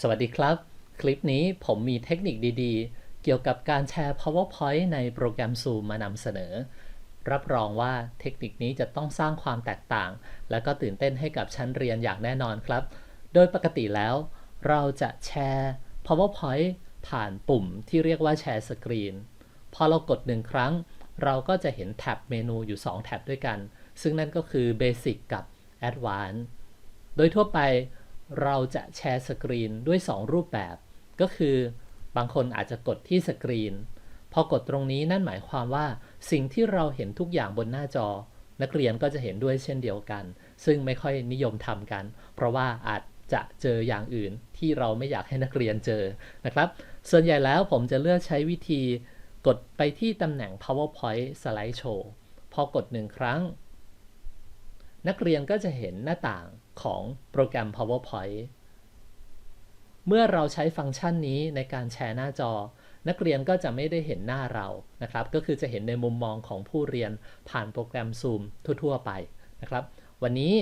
สวัสดีครับ คลิปนี้ผมมีเทคนิคดีๆ เกี่ยวกับการแชร์ PowerPoint ในโปรแกรม Zoom มานำเสนอ รับรองว่าเทคนิคนี้จะต้องสร้างความแตกต่าง และก็ตื่นเต้นให้กับชั้นเรียนอย่างแน่นอนครับ โดยปกติแล้ว เราจะแชร์ PowerPoint ผ่านปุ่มที่เรียกว่าแชร์สกรีนพอเรากดหนึ่งครั้ง เราก็จะเห็นแท็บเมนูอยู่ 2 แท็บด้วยกัน ซึ่งนั่นก็คือ Basic กับ Advanced โดยทั่วไป เราจะแชร์สกรีนด้วย 2 รูปแบบ ก็คือบางคนอาจจะกดที่สกรีน พอกดตรงนี้นั่นหมายความว่า สิ่งที่เราเห็นทุกอย่างบนหน้าจอ นักเรียนก็จะเห็นด้วยเช่นเดียวกัน ซึ่งไม่ค่อยนิยมทำกัน เพราะว่าอาจจะเจออย่างอื่นที่เราไม่อยากให้นักเรียนเจอนะครับ ส่วนใหญ่แล้วผมจะเลือกใช้วิธีกดไปที่ตำแหน่ง PowerPoint Slideshow พอกดหนึ่งครั้ง นักเรียนก็จะเห็นหน้าต่างของโปรแกรม PowerPoint เมื่อเราใช้ฟังก์ชันนี้ในการแชร์หน้าจอ นักเรียนก็จะไม่ได้เห็นหน้าเรานะครับ ก็คือจะเห็นในมุมมองของผู้เรียนผ่านโปรแกรม Zoom ทั่ว ๆ ไปนะครับ วันนี้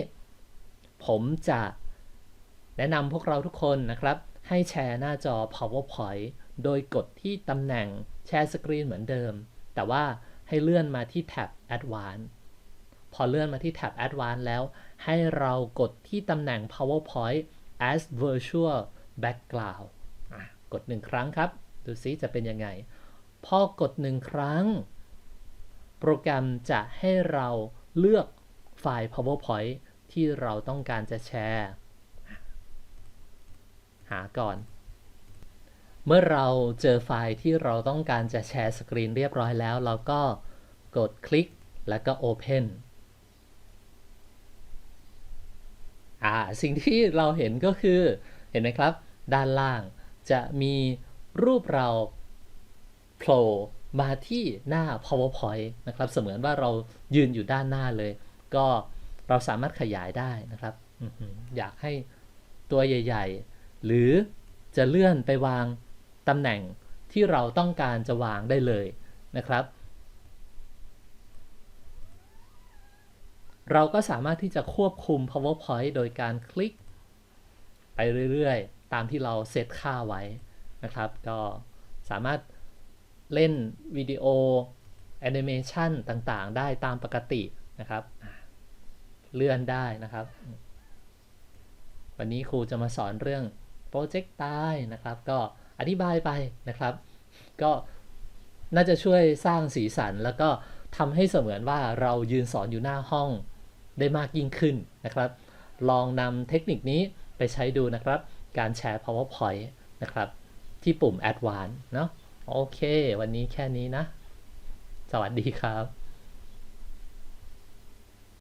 ผมจะแนะนำพวกเราทุกคนนะครับ ให้แชร์หน้าจอ PowerPoint โดยกดที่ตำแหน่งแชร์สกรีนเหมือนเดิม แต่ว่าให้เลื่อนมาที่แท็บ Advanced พอเลื่อนมาที่แท็บ Advanced แล้ว ให้เรากดที่ตำแหน่ง PowerPoint as virtual background กดหนึ่งครั้งครับ ดูซิจะเป็นยังไง พอกดหนึ่งครั้ง โปรแกรมจะให้เราเลือกไฟล์ PowerPoint ที่เราต้องการจะแชร์ หาก่อน เมื่อเราเจอไฟล์ที่เราต้องการจะแชร์สกรีนเรียบร้อยแล้ว เราก็กดคลิกแล้วก็ Open อ่าสิ่งที่เราเห็นก็คือเห็นไหมครับ ด้านล่างจะมีรูปเราโผล่มาที่หน้า PowerPoint นะครับ เสมือนว่าเรายืนอยู่ด้านหน้าเลย ก็เราสามารถขยายได้นะครับ อยากให้ตัวใหญ่ ๆ หรือจะเลื่อนไปวางตำแหน่งที่เราต้องการจะวางได้เลยนะครับ เราก็สามารถที่จะควบคุม PowerPoint โดยการคลิก ไปเรื่อยๆ ตามที่เราเซตค่าไว้นะครับ ก็สามารถเล่นวิดีโอแอนิเมชันต่างๆ ได้ตามปกตินะครับ เลื่อนได้นะครับ วันนี้ครูจะมาสอนเรื่องโปรเจกต์ตายนะครับ ก็อธิบายไปนะครับ ก็น่าจะช่วยสร้างสีสันแล้วก็ทำให้เสมือนว่าเรายืนสอนอยู่หน้าห้อง ได้มากยิ่งขึ้นนะครับ ลองนำเทคนิคนี้ไปใช้ดูนะครับ การแชร์ PowerPoint นะครับ ที่ปุ่ม Advanced เนาะโอเค วันนี้แค่นี้นะ สวัสดีครับ